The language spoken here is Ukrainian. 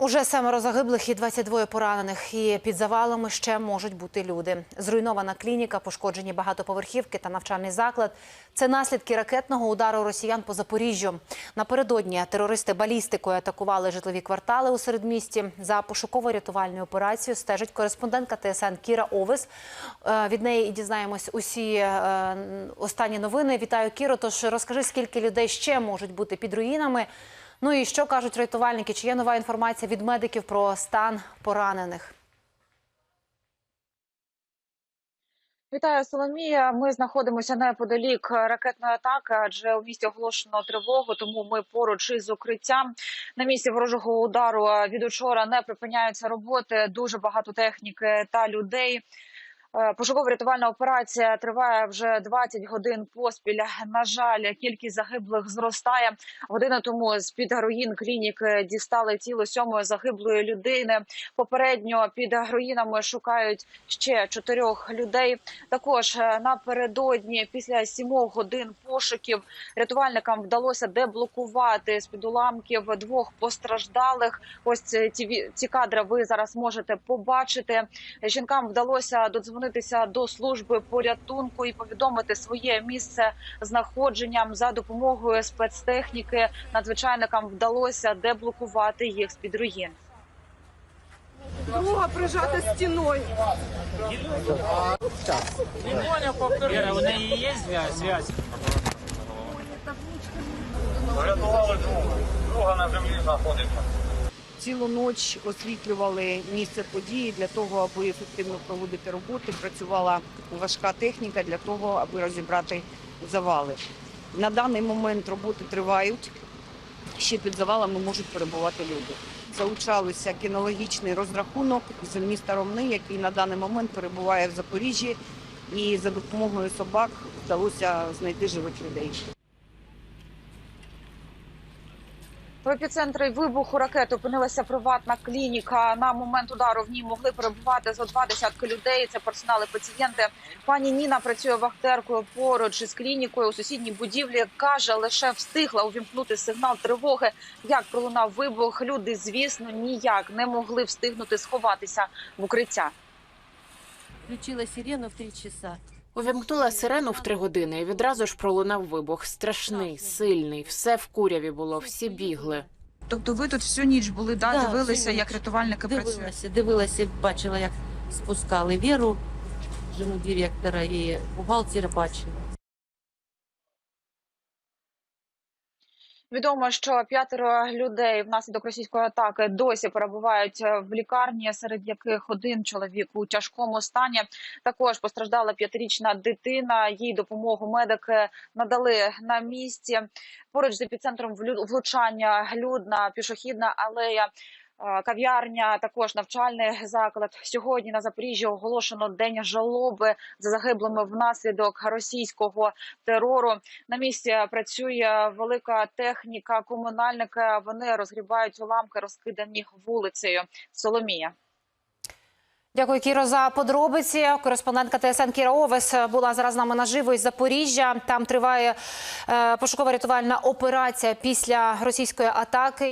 Уже семеро загиблих і 22 поранених. І під завалами ще можуть бути люди. Зруйнована клініка, пошкоджені багатоповерхівки та навчальний заклад. Це наслідки ракетного удару росіян по Запоріжжю. Напередодні терористи балістикою атакували житлові квартали у середмісті. За пошуково-рятувальною операцією стежить кореспондентка ТСН Кіра Овес. Е, Від неї і дізнаємось усі е, останні новини. Вітаю, Кіро. Тож розкажи, скільки людей ще можуть бути під руїнами. Ну і що кажуть рятувальники? Чи є нова інформація від медиків про стан поранених? Вітаю, Соломія. Ми знаходимося неподалік ракетної атаки, адже у місті оголошено тривогу. Тому ми поруч із укриттям на місці ворожого удару від учора не припиняються роботи. Дуже багато техніки та людей. Е, Пошуково-рятувальна операція триває вже 20 годин поспіль. На жаль, кількість загиблих зростає. Годину тому з під руїн клініки дістали тіло сьомої загиблої людини. Попередньо під руїнами шукають ще чотирьох людей. Також е, напередодні, після сімох годин пошуків, рятувальникам вдалося деблокувати з під уламків двох постраждалих. Ось ці, ці, кадри ви зараз можете побачити. Жінкам вдалося додзвонитися до служби порятунку і повідомити своє місце знаходження за допомогою спецтехніки. Надзвичайникам вдалося деблокувати їх з під руїн. Друга прижата стіною. Вера, у неї є зв'язь? зв'язь? Врятували другу. Друга на землі знаходиться. Цілу ніч освітлювали місце події для того, аби ефективно проводити роботи. Працювала важка техніка для того, аби розібрати завали. На даний момент роботи тривають. Ще під завалами можуть перебувати люди. Залучалися кінологічний розрахунок з міста Ромни, який на даний момент перебуває в Запоріжжі, і за допомогою собак вдалося знайти живих людей. В епіцентрі вибуху ракети опинилася приватна клініка. На момент удару в ній могли перебувати зо два десятки людей. Це персонали пацієнти. Пані Ніна працює вахтеркою поруч із клінікою у сусідній будівлі. каже, лише встигла увімкнути сигнал тривоги. Як пролунав вибух, люди, звісно, ніяк не могли встигнути сховатися в укриття. Включила сирену в три часа. Увімкнула сирену в три години і відразу ж пролунав вибух. Страшний, сильний, все в куряві було, всі бігли. Тобто ви тут всю ніч були, да, Да, дивилися, ніч. як рятувальники працюють? Дивилася, дивилася, бачила, як спускали Віру, жену директора і бухгалтера бачила. Відомо, що п'ятеро людей внаслідок російської атаки досі перебувають е, в лікарні, серед яких один чоловік у тяжкому стані. Також постраждала п'ятирічна дитина. Їй допомогу медики надали на місці. Поруч з епіцентром влучання людна пішохідна алея. Кав'ярня, також навчальний заклад. Сьогодні на Запоріжжі оголошено день жалоби за загиблими внаслідок російського терору. На місці працює велика техніка, комунальники. Вони розгрібають уламки, розкидані вулицею. Соломія. Дякую, Кіро, за подробиці. Кореспондентка ТСН Кіра Овес була зараз з нами наживо із Запоріжжя. Там триває е, пошукова рятувальна операція після російської атаки.